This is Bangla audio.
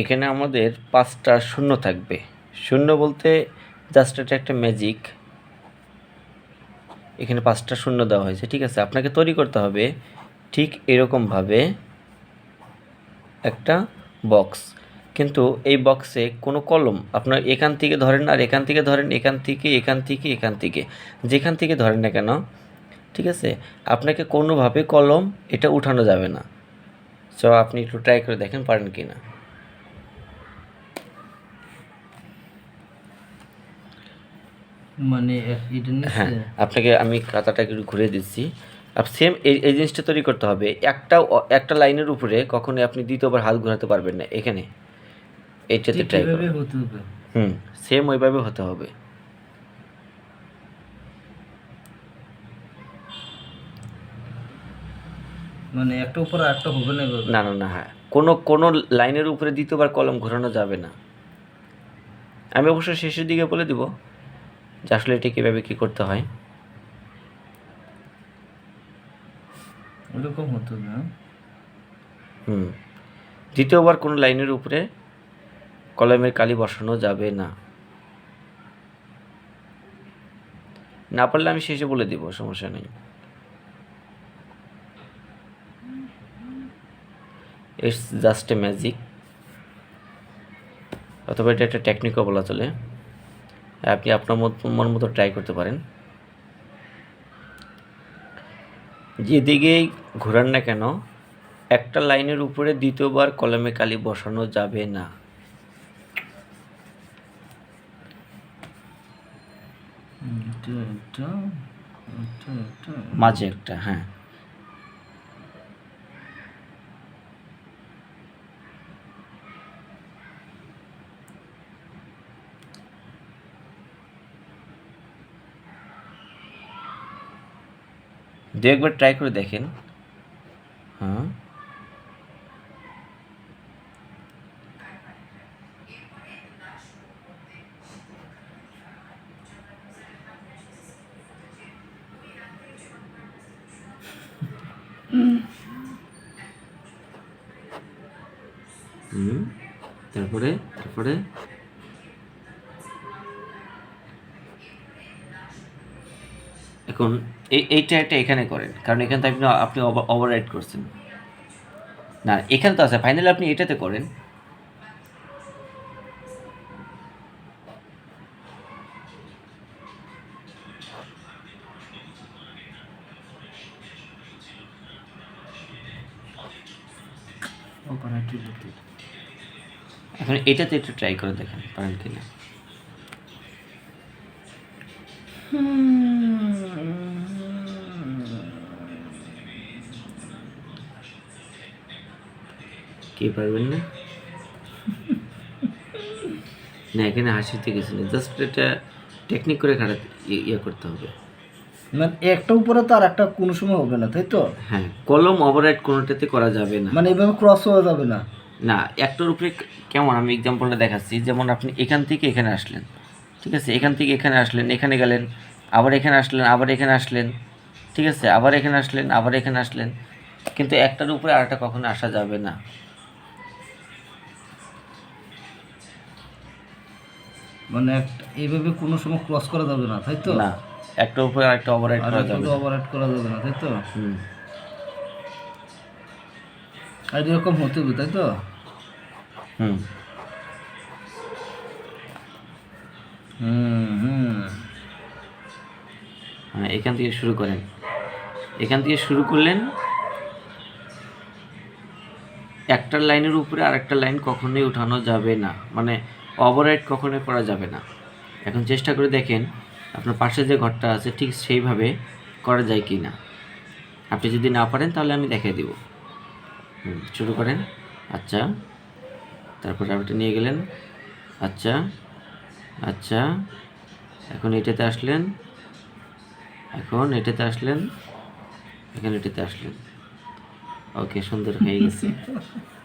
এখানে আমাদের পাঁচটা শূন্য থাকবে। শূন্য বলতে জাস্ট এটা একটা ম্যাজিক এখানে পাঁচটা শূন্য দেওয়া হয়েছে, ঠিক আছে? আপনাকে তৈরি করতে হবে ঠিক এরকমভাবে একটা বক্স কিন্তু এই বক্সে কোনো কলম আপনার এখান থেকে ধরেন আর এখান থেকে ধরেন, এখান থেকে এখান থেকে এখান থেকে, যেখান থেকে ধরেন না কেন, ঠিক আছে? আপনাকে কোনোভাবে কলম এটা উঠানো যাবে না। সো আপনি একটু ট্রাই করে দেখেন পারেন কি না মানে হ্যাঁ আপনাকে আমি খাতাটা একটু ঘুরে দিচ্ছি। সেম এই এই জিনিসটা তৈরি করতে হবে। একটা একটা লাইনের উপরে কখনোই আপনি দ্বিতীয়বার হাত ঘোরাতে পারবেন না এখানে। এইটাতে ট্রাই করুন। হুম সেম ওইভাবে হতে হবে। মানে একটা উপর আর একটা হবে না না না না হ্যাঁ। কোনো কোনো লাইনের উপরে দ্বিতীয়বার কলম ঘোরানো যাবে না। আমি অবশ্য শেষের দিকে বলে দিব। যে আসলে এটা কীভাবে কী করতে হয়? ওরকম হতে হ্যাঁ? হুম। দ্বিতীয়বার কোনো লাইনের উপরে কলমের কালি বসানো যাবে না। না পারলে আমি শেষে বলে দিব সমস্যা নেই। ইটস জাস্ট এ ম্যাজিক অথবা এটা একটা টেকনিকও বলা চলে। আপনি আপনার মতো মন মতো ট্রাই করতে পারেন। যেদিকেই ঘোরান না কেন একটা লাইনের উপরে দ্বিতীয়বার কলমে কালি বসানো যাবে না। মাঝে একটা হ্যাঁ। দু একবার ট্রাই করে দেখেন। হ্যাঁ। হুম। তারপরে তারপরে। এখন এইটা একটা এখানে করেন। কারণ এখানে তো আপনি আপনি ওভার রাইড করছেন। না এখানে তো আছে। ফাইনালি আপনি এটাতে করেন। এখন এটাতে একটু ট্রাই করে দেখেন পারেন কি না কি পারবেন না? না এখানে হাসিতে নেই জাস্ট এটা টেকনিক করে খাটাতে ইয়ে করতে হবে। মানে একটা উপরে তো আর একটা কোনো সময় হবে না তাই তো? হ্যাঁ কলম ওভাররাইড কোনোটাতে করা যাবে না। মানে এভাবে ক্রস হওয়া যাবে না। না একটার উপরে কেমন? আমি এক্সাম্পলটা দেখাচ্ছি। যেমন আপনি এখান থেকে এখানে আসলেন ঠিক আছে? এখান থেকে এখানে আসলেন এখানে গেলেন আবার এখানে আসলেন আবার এখানে আসলেন ঠিক আছে? আবার এখানে আসলেন আবার এখানে আসলেন। কিন্তু একটার উপরে আরেকটা কখনো আসা যাবে না। মানে একটা এইভাবে কোনো সময় ক্রস করা যাবে না তাই তো? না একটার উপরে আরেকটা ওভাররাইড করা একটা যাবে না। ওভাররাইড করা যাবে না তাই তো? হুম। আর এরকম হতে হবে তাই তো? হুম। হুম হুম। হ্যাঁ এখান থেকে শুরু করেন। এখান থেকে শুরু করলেন একটা লাইনের উপরে আরেকটা লাইন কখনোই উঠানো যাবে না। মানে ওভাররাইড কখনোই করা যাবে না। এখন চেষ্টা করে দেখেন আপনার পাশে যে ঘরটা আছে ঠিক সেইভাবে করা যায় কি না আপনি যদি না পারেন তাহলে আমি দেখিয়ে দিব। শুরু করেন। আচ্ছা। তারপর আপনি নিয়ে গেলেন। আচ্ছা। আচ্ছা। এখন এটাতে আসলেন। এখন এটাতে আসলেন। এখন এটাতে আসলেন। ওকে, সুন্দর হয়ে গেছে।